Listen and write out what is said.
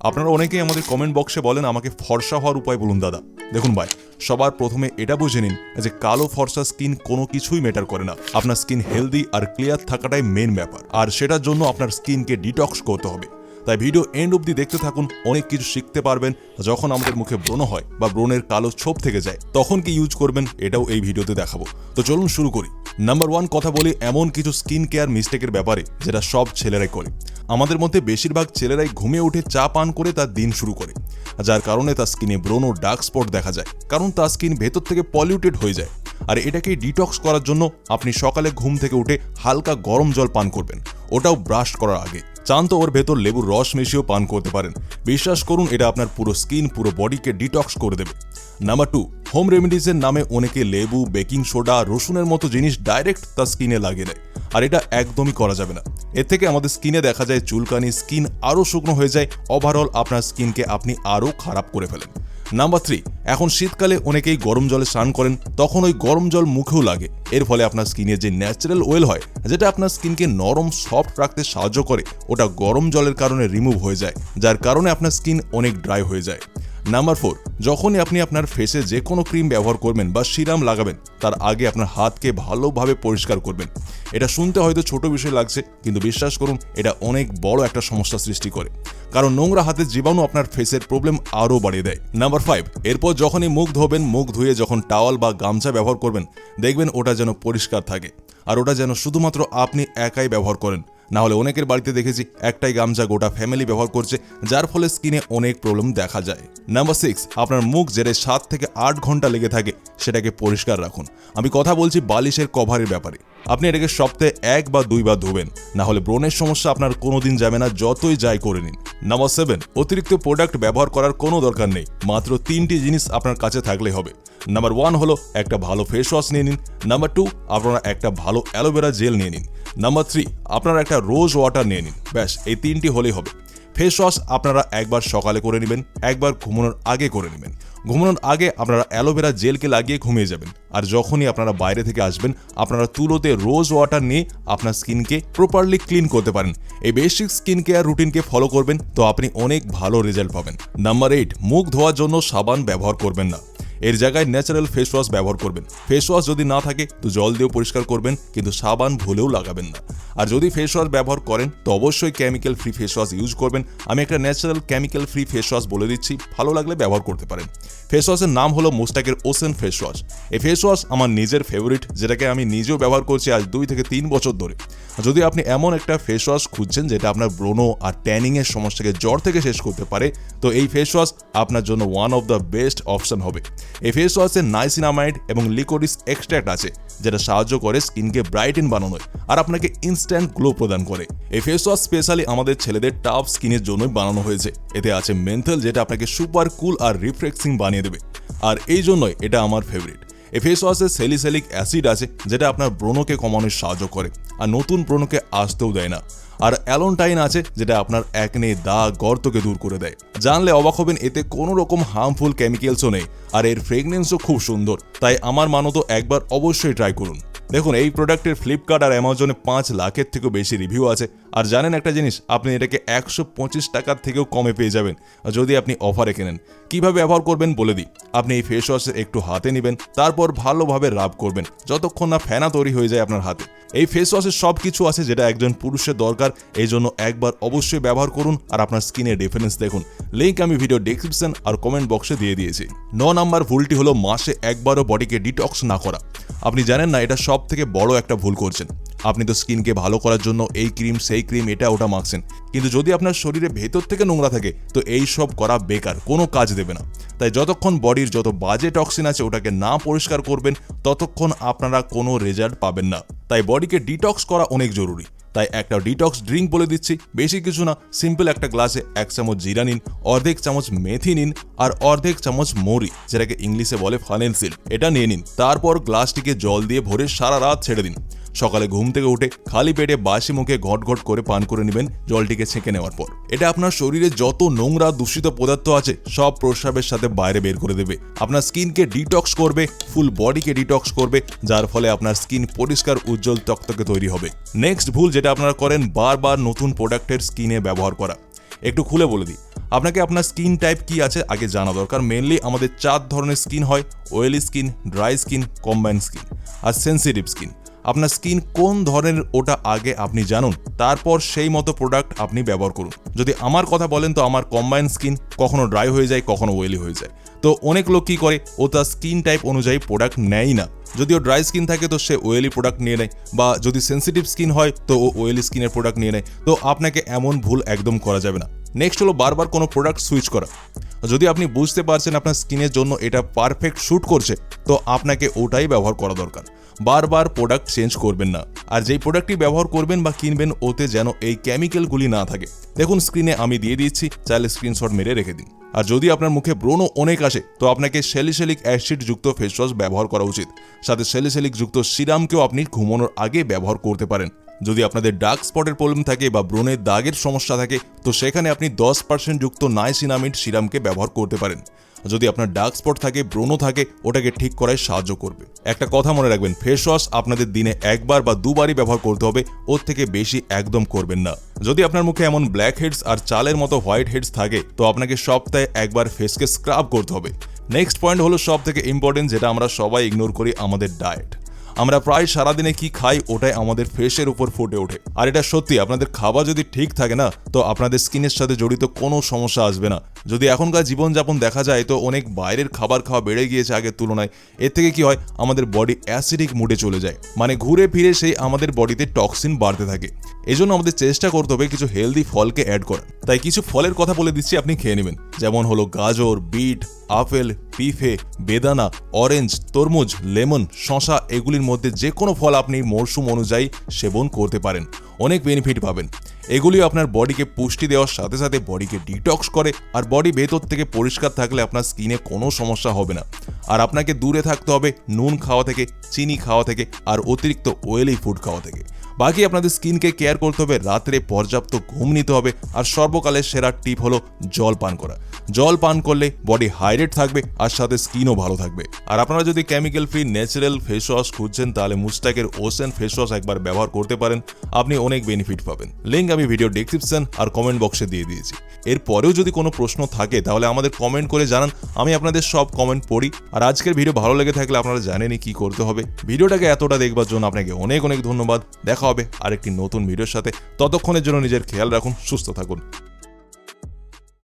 আপনারা অনেকেই আমাদের কমেন্ট বক্সে বলেন, আমাকে ফর্সা হওয়ার উপায় বলুন দাদা। দেখুন ভাই, সবার প্রথমে এটা বুঝে নিন যে কালো ফর্সা স্কিন কোনো কিছুই ম্যাটার করে না। আপনার স্কিন হেলদি আর ক্লিয়ার থাকাটাই মেন ব্যাপার। আর সেটার জন্য আপনার স্কিনকে ডিটক্স করতে হবে। তাই ভিডিও এন্ড অব্দি দেখতে থাকুন, অনেক কিছু শিখতে পারবেন। যখন আমাদের মুখে ব্রণ হয় বা ব্রণের কালো ছোপ থেকে যায়, তখন কি ইউজ করবেন এটাও এই ভিডিওতে দেখাবো। তো চলুন শুরু করি। নাম্বার ওয়ান কথা বলি, এমন কিছু স্কিন কেয়ার মিস্টেকের ব্যাপারে যেটা সব ছেলেরাই করে। আমাদের মধ্যে বেশিরভাগ ছেলেরাই ঘুমিয়ে উঠে চা পান করে তার দিন শুরু করে, যার কারণে তার স্কিনে ব্রণ ও ডার্ক স্পট দেখা যায়, কারণ তার স্কিন ভেতর থেকে পলিউটেড হয়ে যায়। আর এটাকে ডিটক্স করার জন্য আপনি সকালে ঘুম থেকে উঠে হালকা গরম জল পান করবেন, ওটাও ব্রাশ করার আগে। চান তো ওর ভেতর লেবুর রস মিশিয়েও পান করতে পারেন। বিশ্বাস করুন, এটা আপনার পুরো স্কিন, পুরো বডিকে ডিটক্স করে দেবে। নাম্বার টু হোম রেমেডিজের নামে অনেকে লেবু, বেকিং সোডা, রসুনের মতো জিনিস ডাইরেক্ট তার স্কিনে লাগিয়ে দেয়। আর এটা একদমই করা যাবে না। এর থেকে আমাদের স্কিনে দেখা যায় চুলকানি, স্কিন আরও শুকনো হয়ে যায়। ওভারঅল আপনার স্কিনকে আপনি আরও খারাপ করে ফেলেন। নাম্বার থ্রি এখন শীতকালে অনেকেই গরম জলে স্নান করেন, তখন ওই গরম জল মুখেও লাগে। এর ফলে আপনার স্কিনে যে ন্যাচারাল ওয়েল হয়, যেটা আপনার স্কিনকে নরম সফট রাখতে সাহায্য করে, ওটা গরম জলের কারণে রিমুভ হয়ে যায়, যার কারণে আপনার স্কিন অনেক ড্রাই হয়ে যায়। নাম্বার ফোর যখনই আপনি আপনার ফেসে যে কোনো ক্রিম ব্যবহার করবেন বা সিরাম লাগাবেন, তার আগে আপনার হাতকে ভালোভাবে পরিষ্কার করবেন। এটা শুনতে হয়তো ছোট বিষয় লাগছে, কিন্তু বিশ্বাস করুন, এটা অনেক বড় একটা সমস্যা সৃষ্টি করে। কারণ নোংরা হাতের জীবাণু আপনার ফেসের প্রবলেম আরও বাড়িয়ে দেয়। নাম্বার ফাইভ এরপর যখনই মুখ ধোবেন, মুখ ধুয়ে যখন টাওয়াল বা গামছা ব্যবহার করবেন, দেখবেন ওটা যেন পরিষ্কার থাকে। আর ওটা যেন শুধুমাত্র আপনি একাই ব্যবহার করেন। না হলে অনেকের বাড়িতে দেখেছি একটাই গামছা গোটা ফ্যামিলি ব্যবহার করছে, যার ফলে স্কিনে অনেক প্রবলেম দেখা যায়। নাম্বার সিক্স আপনার মুখ যেটা সাত থেকে আট ঘণ্টা লেগে থাকে, সেটাকে পরিষ্কার রাখুন। আমি কথা বলছি বালিশের কভারের ব্যাপারে। আপনি এটাকে সপ্তাহে এক বা দুইবার ধোবেন না হলে ব্রণের সমস্যা আপনার কোনোদিন যাবে না, যতই যাই করে নিন। নাম্বার সেভেন অতিরিক্ত প্রোডাক্ট ব্যবহার করার কোনো দরকার নেই, মাত্র তিনটি জিনিস আপনার কাছে থাকলে হবে। নাম্বার ওয়ান হলো একটা ভালো ফেস ওয়াশ নিয়ে নিন। নাম্বার টু আপনারা একটা ভালো অ্যালোভেরা জেল নিয়ে নিন। নাম্বার থ্রি আপনারা একটা রোজ ওয়াটার নিয়ে নিন। ব্যাস, এই তিনটি হলেই হবে। ফেস ওয়াশ আপনারা একবার সকালে করে নেবেন, একবার ঘুমানোর আগে করে নেবেন। ঘুমানোর আগে আপনারা অ্যালোভেরা জেলকে লাগিয়ে ঘুমিয়ে যাবেন। আর যখনই আপনারা বাইরে থেকে আসবেন, আপনারা তুলোতে রোজ ওয়াটার নিয়ে আপনার স্কিনকে প্রপারলি ক্লিন করতে পারেন। এই বেসিক স্কিন কেয়ার রুটিনকে ফলো করবেন, তো আপনি অনেক ভালো রেজাল্ট পাবেন। নাম্বার এইট মুখ ধোয়ার জন্য সাবান ব্যবহার করবেন না। এর জায়গায় ন্যাচারাল ফেস ওয়াশ ব্যবহার করবেন। ফেস ওয়াশ যদি না থাকে, তো জল দিয়েও পরিষ্কার করবেন, কিন্তু সাবান ভুলেও লাগাবেন না। আর যদি ফেস ওয়াশ ব্যবহার করেন, তো অবশ্যই chemical free face wash use করবেন। আমি একটা natural chemical free face wash বলে দিচ্ছি, ভালো লাগলে ব্যবহার করতে পারেন। ফেস ওয়াশের নাম হলো মোস্টাকের ওসেন ফেস ওয়াশ এই ফেস ওয়াশ আমার নিজের ফেভারিট যেটাকে আমি নিজেও ব্যবহার করছি আজ দুই থেকে তিন বছর ধরে। যদি আপনি এমন একটা ফেস ওয়াশ খুঁজছেন, যেটা আপনার ব্রণ আর ট্যানিংয়ের সমস্যাকে জ্বর থেকে শেষ করতে পারে, তো এই ফেস ওয়াশ আপনার জন্য one of the best option হবে। এই ফেস ওয়াশে নাইসিনামাইড এবং লিকোরিস এক্সট্র্যাক্ট আছে, যেটা সাহায্য করে স্কিনকে ব্রাইটেন বানানোয়। আর আপনাকে ইনস্ট্যান্ট গ্লো প্রদান করে। এই ফেস ওয়াশ স্পেশালি আমাদের ছেলেদের টাফ স্কিনের জন্যই বানানো হয়েছে। এতে আছে মেন্থাল যেটা আপনাকে সুপার কুল আর রিফ্রেক্সিং বানিয়ে দেবে। আর এই জন্যই এটা আমার ফেভারিট এই ফেস ওয়াশে সেলিসেলিক অ্যাসিড আছে, যেটা আপনার ব্রণকে কমানোর সাহায্য করে। আর নতুন ব্রণকে আসতেও দেয় না। আর অ্যালোনটাইন আছে, যেটা আপনার একনে দাগ, গর্তকে দূর করে দেয়। জানলে অবাক হবেন, এতে কোনো রকম হার্মফুল কেমিক্যালসও নেই। আর এর ফ্রেগনেন্সও খুব সুন্দর। তাই আমার মানত একবার অবশ্যই ট্রাই করুন। দেখুন এই প্রোডাক্টের ফ্লিপকার্ট আর অ্যামাজনে পাঁচ লাখের থেকেও বেশি রিভিউ আছে। আর জানেন একটা জিনিস, আপনি এটাকে একশো পঁচিশ টাকার থেকেও কমে পেয়ে যাবেন, যদি আপনি অফারে কেনেন। কীভাবে ব্যবহার করবেন বলে দিই, আপনি এই ফেস ওয়াশ একটু হাতে নেবেন, তারপর ভালোভাবে রাব করবেন, যতক্ষণ না ফেনা তৈরি হয়ে যায় আপনার হাতে। এই ফেস ওয়াশের সব কিছু আছে যেটা একজন পুরুষের দরকার, এই জন্য একবার অবশ্যই ব্যবহার করুন আর আপনার স্কিনের ডিফারেন্স দেখুন। লিঙ্ক আমি ভিডিও ডেসক্রিপশন আর কমেন্ট বক্সে দিয়ে দিয়েছি। ন নাম্বার ভুলটি হলো মাসে একবারও বডিকে ডিটক্স না করা। আপনি জানেন না, এটা সব থেকে বড় একটা ভুল করছেন। আপনি তো স্কিনকে ভালো করার জন্য এই ক্রিম, সেই ক্রিম, এটা, ওটা মাখছেন। কিন্তু যদি আপনার শরীরে ভেতর থেকে নোংরা থাকে, তো এই সব করা বেকার, কোনো কাজ দেবে না। তাই যতক্ষণ বডির যত বাজে টক্সিন আছে, ওটাকে না পরিষ্কার করবেন, ততক্ষণ আপনারা কোনো রেজাল্ট পাবেন না। তাই বডিকে ডিটক্স করা অনেক জরুরি। তাই একটা ডিটক্স ড্রিঙ্ক বলে দিচ্ছি, বেশি কিছু না, সিম্পল একটা গ্লাসে এক চামচ জিরা নিন, অর্ধেক চামচ মেথি নিন, আর অর্ধেক চামচ মরি, যেটাকে ইংলিশে বলে ফানেন্সিল এটা নিয়ে নিন। তারপর গ্লাসটিকে জল দিয়ে ভরে সারা রাত ছেড়ে দিন। সকালে ঘুম থেকে উঠে খালি পেটে বাসি মুখে ঘট ঘট করে পান করে নেবেন, জলটিকে ছেঁকে নেওয়ার পর। এটা আপনার শরীরে যত নোংরা, দূষিত পদার্থ আছে, সব প্রস্রাবের সাথে বাইরে বের করে দেবে। আপনার স্কিনকে ডিটক্স করবে ফুল বডিকে ডিটক্স করবে, যার ফলে আপনার স্কিন পরিষ্কার, উজ্জ্বল, তক্তকে তৈরি হবে। নেক্সট ভুল যেটা আপনারা করেন, বারবার নতুন প্রোডাক্টের স্কিনে ব্যবহার করা। একটু খুলে বলে দিই, আপনাকে আপনার স্কিন টাইপ কি আছে আগে জানা দরকার। মেনলি আমাদের চার ধরনের স্কিন হয় oily skin dry skin combine skin আর সেন্সিটিভ স্কিন আপনার স্কিন কোন ধরনের ওটা আগে আপনি জানুন, তারপর সেই মতো প্রোডাক্ট আপনি ব্যবহার করুন। যদি আমার কথা বলেন, তো আমার কম্বাইন স্কিন কখনো ড্রাই হয়ে যায়, কখনো ওয়েলি হয়ে যায়। তো অনেক লোক কী করে, ও তার স্কিন টাইপ অনুযায়ী প্রোডাক্ট নেয়ই না। যদিও ড্রাই স্কিন থাকে, তো সে ওয়েলি প্রোডাক্ট নিয়ে নেয়, বা যদি সেন্সিটিভ স্কিন হয়, তো ও ওয়েলি স্কিনের প্রোডাক্ট নিয়ে নেয়। তো আপনাকে এমন ভুল একদম করা যাবে না। নেক্সট হলো বারবার কোনো প্রোডাক্ট সুইচ করা। যদি আপনি বুঝতে পারছেন আপনার স্কিনের জন্য এটা পারফেক্ট শ্যুট করছে, তো আপনাকে ওটাই ব্যবহার করা দরকার। বারবার প্রোডাক্ট চেঞ্জ করবেন না। আর যেই প্রোডাক্টটি ব্যবহার করবেন বা কিনবেন, ওতে যেন এই কেমিক্যালগুলি না থাকে। দেখুন স্ক্রিনে আমি দিয়ে দিচ্ছি চাইলে স্ক্রিনশট মেরে রেখে দিন। আর যদি আপনার মুখে ব্রণ অনেক আসে, তো আপনাকে সেলিসেলিক অ্যাসিড যুক্ত ফেস ওয়াশ ব্যবহার করা উচিত। সাথে স্যালিসেলিক যুক্ত সিরামকেও আপনি ঘুমানোর আগে ব্যবহার করতে পারেন। যদি আপনাদের ডার্ক স্পটের প্রবলেম থাকে বা ব্রণের দাগের সমস্যা থাকে, তো সেখানে আপনি দশ পার্সেন্ট যুক্ত নাইসিনামিড সিরামকে ব্যবহার করতে পারেন। যদি আপনার ডার্ক স্পট থাকে, ব্রণ থাকে, ওটাকে ঠিক করায় সাহায্য করবে। একটা কথা মনে রাখবেন ফেস ওয়াশ আপনাদের দিনে একবার বা দুবারই ব্যবহার করতে হবে, ওর থেকে বেশি একদম করবেন না। যদি আপনার মুখে এমন ব্ল্যাক হেডস আর চালের মতো হোয়াইট হেডস থাকে, তো আপনাকে সপ্তাহে একবার ফেসকে স্ক্রাব করতে হবে। নেক্সট পয়েন্ট হলো সব থেকে ইম্পর্টেন্ট যেটা আমরা সবাই ইগনোর করি আমাদের ডায়েট আমরা প্রায় সারাদিনে কি খাই ওটাই আমাদের ফেসের উপর ফুটে ওঠে। আর এটা সত্যি, আপনাদের খাবার যদি ঠিক থাকে না, তো আপনাদের স্কিনের সাথে জড়িত কোনো সমস্যা আসবে না। যদি এখনকার জীবনযাপন দেখা যায়, তো অনেক বাইরের খাবার খাওয়া বেড়ে গিয়েছে আগের তুলনায়। এর থেকে কি হয়, আমাদের বডি অ্যাসিডিক মুডে চলে যায়। মানে ঘুরে ফিরে সেই আমাদের বডিতে টক্সিন বাড়তে থাকে। এজন্য আমাদের চেষ্টা করতে হবে কিছু হেলদি ফলকে অ্যাড করার। তাই কিছু ফলের কথা বলে দিচ্ছি, আপনি খেয়ে নেবেন। যেমন হলো গাজর, বিট, আপেল, পিফে, বেদানা অরেঞ্জ তরমুজ, লেমন শশা এগুলির মধ্যে যে কোনো ফল আপনি মরশুম অনুযায়ী সেবন করতে পারেন। অনেক বেনিফিট পাবেন। এগুলি আপনার বডিকে পুষ্টি দেওয়ার সাথে সাথে বডিকে ডিটক্স করে, আর বডি ভেতর থেকে পরিষ্কার থাকলে আপনার স্কিনে কোনো সমস্যা হবে না। আর আপনাকে দূরে থাকতে হবে নুন খাওয়া থেকে, চিনি খাওয়া থেকে, আর অতিরিক্ত ওয়েলি ফুড খাওয়া থেকে। বাকি আপনাদের স্কিনকে কেয়ার করতে হবে, রাত্রে পর্যাপ্ত ঘুম নিতে হবে, আর সর্বকালের সেরা টিপ হলো জল পান করা। জল পান করলে বডি হাইড্রেট থাকবে, আর সাথে স্কিনও ভালো থাকবে। আর আপনারা যদি chemical free natural face wash খুঁজছেন, তাহলে মুস্টাকের ওসেন ফেস ওয়াশ একবার ব্যবহার করতে পারেন, আপনি অনেক বেনিফিট পাবেন। লিঙ্ক আমি ভিডিও ডিসক্রিপশন আর কমেন্ট বক্সে দিয়ে দিয়েছি। এরপরেও যদি কোনো প্রশ্ন থাকে, তাহলে আমাদের কমেন্ট করে জানান, আমি আপনাদের সব কমেন্ট পড়ি। আর আজকের ভিডিও ভালো লেগে থাকলে আপনারা জানেনই কি করতে হবে। ভিডিওটাকে এতটা দেখবার জন্য আপনাকে অনেক অনেক ধন্যবাদ। দেখা হবে। আরেকটি নতুন ভিডিওর সাথে ততক্ষণের জন্য নিজের খেয়াল রাখুন সুস্থ থাকুন।